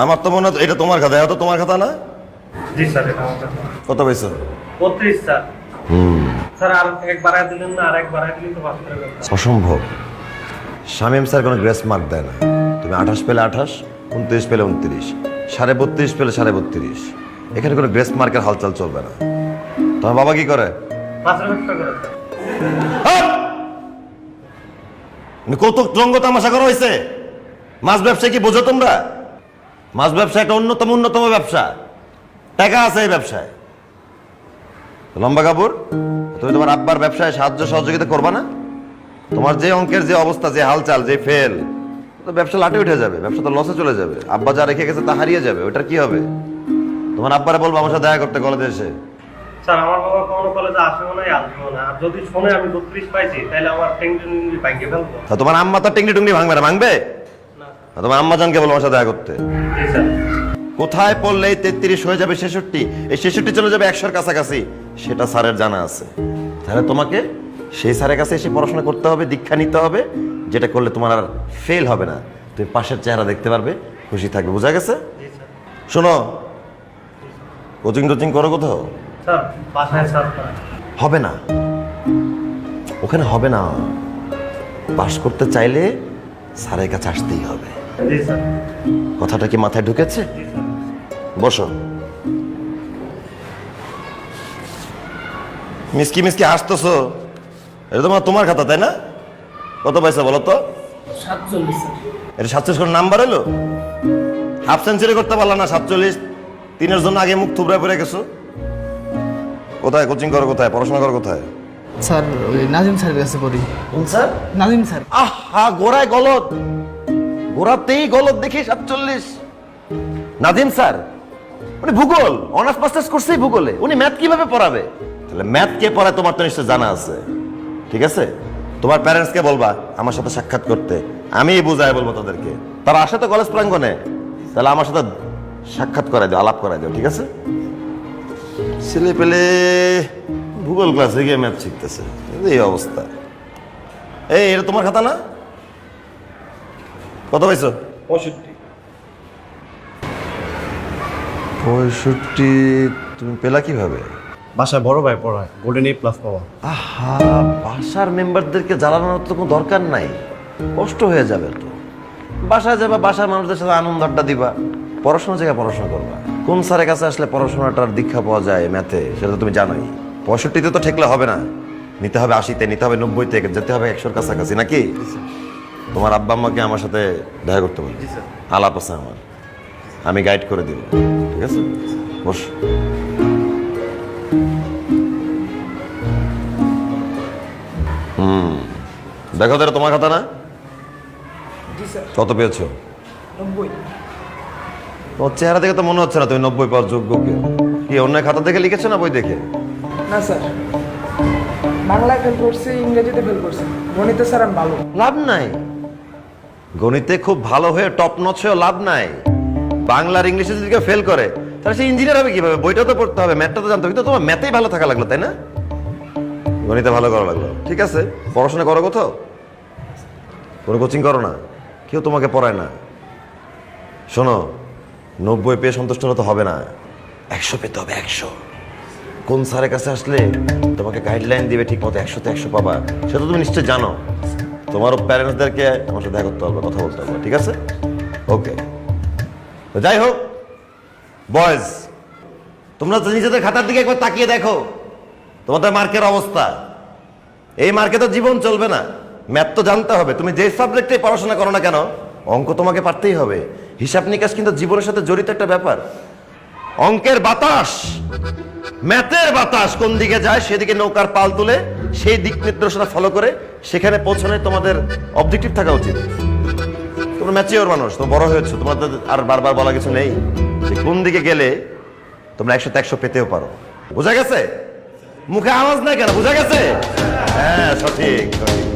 আমার তো মনে হয় এটা তোমার খাতা এটা তোমার খাতা না? জি স্যার এটা আমার কাছে। কত পাইছো? বত্রিশ স্যার। হুম। স্যার আর এক বাড়ায় দিলেন না আর এক বাড়ায় দিলেন তো পাঁচ করে। অসম্ভব। শামীম স্যার কোনো গ্রেস মার্ক দেয় না। তুমি আঠাশ পেলে আঠাশ উনত্রিশ পেলে উনত্রিশ। সাড়ে বত্রিশ পেলে সাড়ে বত্রিশ। এখানে কোনো গ্রেস মার্কের হালচাল চলবে না। তোমার বাবা কি করে? কৌতুক রঙ্গ তামাশা করা হয়েছে মাছ ব্যবসা কি বোঝো তোমরা? মাছ ব্যবসা একটা অন্যতম অন্যতম ব্যবসা। টাকা আছে এই ব্যবসায়। লম্বা কাপড় তুমি তোমার আব্বার ব্যবসায় সাহায্য সহযোগিতা করবা না? তোমার যে অঙ্কের যে অবস্থা যে হালচাল যে ফেল তো ব্যবসা লাটে উঠে যাবে ব্যবসা তো লসে চলে যাবে। আব্বা যা রেখে গেছে তা হারিয়ে যাবে ওটার কি হবে? তোমার আব্বারে বলব আমার সাথে দেখা করতে কলেজে এসে। স্যার আমার বাবা কোনো কলেজে আসবেও না আসবেও না। আর যদি শুনে আমি বত্রিশ পাইছি তাহলে আমার টেনশন ব্যাংকে ফেলব। তোমার আম্মা তো টিংলি টুংলি ভাঙবে না ভাঙবে? তোমার আম্মা জানকে বলো আমার সাথে দেখা করতে। কোথায় পড়লে তেত্রিশ হয়ে যাবে ছেষট্টি? এই ছেষট্টি চলে যাবে একশোর কাছাকাছি। সেটা স্যারের জানা আছে। তাহলে তোমাকে সেই স্যারের কাছে এসে পড়াশোনা করতে হবে দীক্ষা নিতে হবে যেটা করলে তোমার আর ফেল হবে না। তুমি পাশের চেহারা দেখতে পারবে খুশি থাকবে। বোঝা গেছে? শোনো কোচিং টোচিং করো কোথাও? হবে না। ওখানে হবে না। পাশ করতে চাইলে স্যারের কাছে আসতেই হবে। কথাটা কি মাথায় ঢুকেছে? বসো। মিসকি মিসকি হাসতেছো? এটা তোমার তোমার খাতা তাই না? কত পয়সা বলো তো? এটা সাতচল্লিশ করে নাম্বার এলো? হাফ সেঞ্চুরি করতে পারলা না সাতচল্লিশ। তিনের জন্য আগে মুখ থুবড়ায় পড়ে গেছো। কোথায় কোচিং করো কোথায়? পড়াশোনা করো কোথায়? স্যার নাজিম স্যারের কাছে পড়ি। কোন স্যার? নাজিম স্যার। আহা গোড়ায় গলত। গোড়াতেই গলত দেখি সাতচল্লিশ। নাজিম স্যার, উনি ভূগোল অনার্স মাস্টার্স করছেই ভূগোলে, উনি ম্যাথ কীভাবে পড়াবে? তাহলে ম্যাথ কে পড়ায় তোমার তো নিশ্চয় জানা আছে। ঠিক আছে? তোমার প্যারেন্টসকে বলবা আমার সাথে সাক্ষাৎ করতে আমি বুঝাই বলব তাদেরকে। তারা আসে তো কলেজ প্রাঙ্গনে তাহলে আমার সাথে সাক্ষাৎ করাই দাও, আলাপ করাই দাও, ঠিক আছে? ছেলে পেলে ভূগোল ক্লাসে গিয়ে ম্যাথ শিখতেছে, এই অবস্থা। এই, এটা তোমার খাতা না? কত পাইছো? পঁয়ষট্টি। পঁয়ষট্টি তুমি পেলা কীভাবে? বাসায় বড় ভাই পড়ায় গোল্ডেন এ প্লাস পাওয়া। আহা বাসার মেম্বারদেরকে জ্বালানোর তো কোনো দরকার নাই। কষ্ট হয়ে যাবে তো। বাসায় যাবা বাসার মানুষদের সাথে আনন্দ আড্ডা দিবা। পড়াশোনা জায়গায় পড়াশোনা করবা। কোন স্যারের কাছে আসলে পড়াশোনাটার দীক্ষা পাওয়া যায় ম্যাথে সেটা তো তুমি জানোই। পঁয়ষট্টিতে তো ঠেকলে হবে না। নিতে হবে আশিতে নিতে হবে নব্বইতে যেতে হবে একশোর কাছাকাছি নাকি? তোমার আব্বা আম্মাকে আমার সাথে দেখা করতে বলি। আলাপ আছে আমার। আমি গাইড করে দিব। ঠিক আছে? বস। হুম। দেখো তো তোমার খাতা না? কত পেয়েছ? তোমার চেহারা দেখে তো মনে হচ্ছে না তুমি নব্বই পাওয়ার যোগ্য কেউ। কি অন্য খাতা দেখে লিখেছো না বই দেখে? না স্যার। বাংলায় ফেল করছি ইংরেজিতে ফেল করছি। গণিতে স্যার আমি ভালো। লাভ নাই। গণিতে খুব ভালো হয়ে টপ নচ হয়ে লাভ নাই। বাংলার ইংলিশে যদি কেউ ফেল করে, তাহলে সে ইঞ্জিনিয়ার হবে কীভাবে? বইটা তো পড়তে হবে ম্যাথটা তো জানতে হবে, কিন্তু তোমার ম্যাথেই ভালো থাকা লাগল, তাই না? গণিতে ভালো করা লাগল। ঠিক আছে, পড়াশোনা করো কোথাও? কোনো কোচিং করো না? কেউ তোমাকে পড়ায় না। শোনো, নব্বই পেয়ে সন্তুষ্ট হলে তো হবে না। একশো পেতে হবে, একশো। কোন স্যারের কাছে আসলে তোমাকে গাইডলাইন দিবে ঠিক মতো একশোতে একশো পাবা? সেটা তুমি নিশ্চয় জানো। তোমারও প্যারেন্টসদেরকে আমার সাথে দেখা করতে হবে, কথা বলতে হবে, ঠিক আছে? ওকে যাই হোক বয়েজ তোমরা নিজেদের খাতার দিকে একবার তাকিয়ে দেখো, তোমাদের মার্কের অবস্থা। এই মার্কে তো জীবন চলবে না ম্যাথ তো জানতে হবে। তুমি যে সাবজেক্টে পড়াশোনা করো না কেন, অঙ্ক তোমাকে পারতেই হবে। হিসাব নিকাশ কিন্তু জীবনের সাথে জড়িত একটা ব্যাপার। অঙ্কের বাতাস। ম্যাথের বাতাস কোন দিকে যায়, সেদিকে নৌকার পাল তুলে সেই দিক নির্দেশনা ফলো করে সেখানে পৌঁছানো তোমাদের অবজেক্টিভ থাকা উচিত। তোমরা ম্যাচিওর মানুষ তো বড় হয়েছো, তোমাদের আর বারবার বলা কিছু নেই। যে কোন দিকে গেলে তোমরা একশো একশো পেতেও পারো। বোঝা গেছে? মুখে আওয়াজ নাই কেন? বোঝা গেছে? হ্যাঁ সঠিক সঠিক।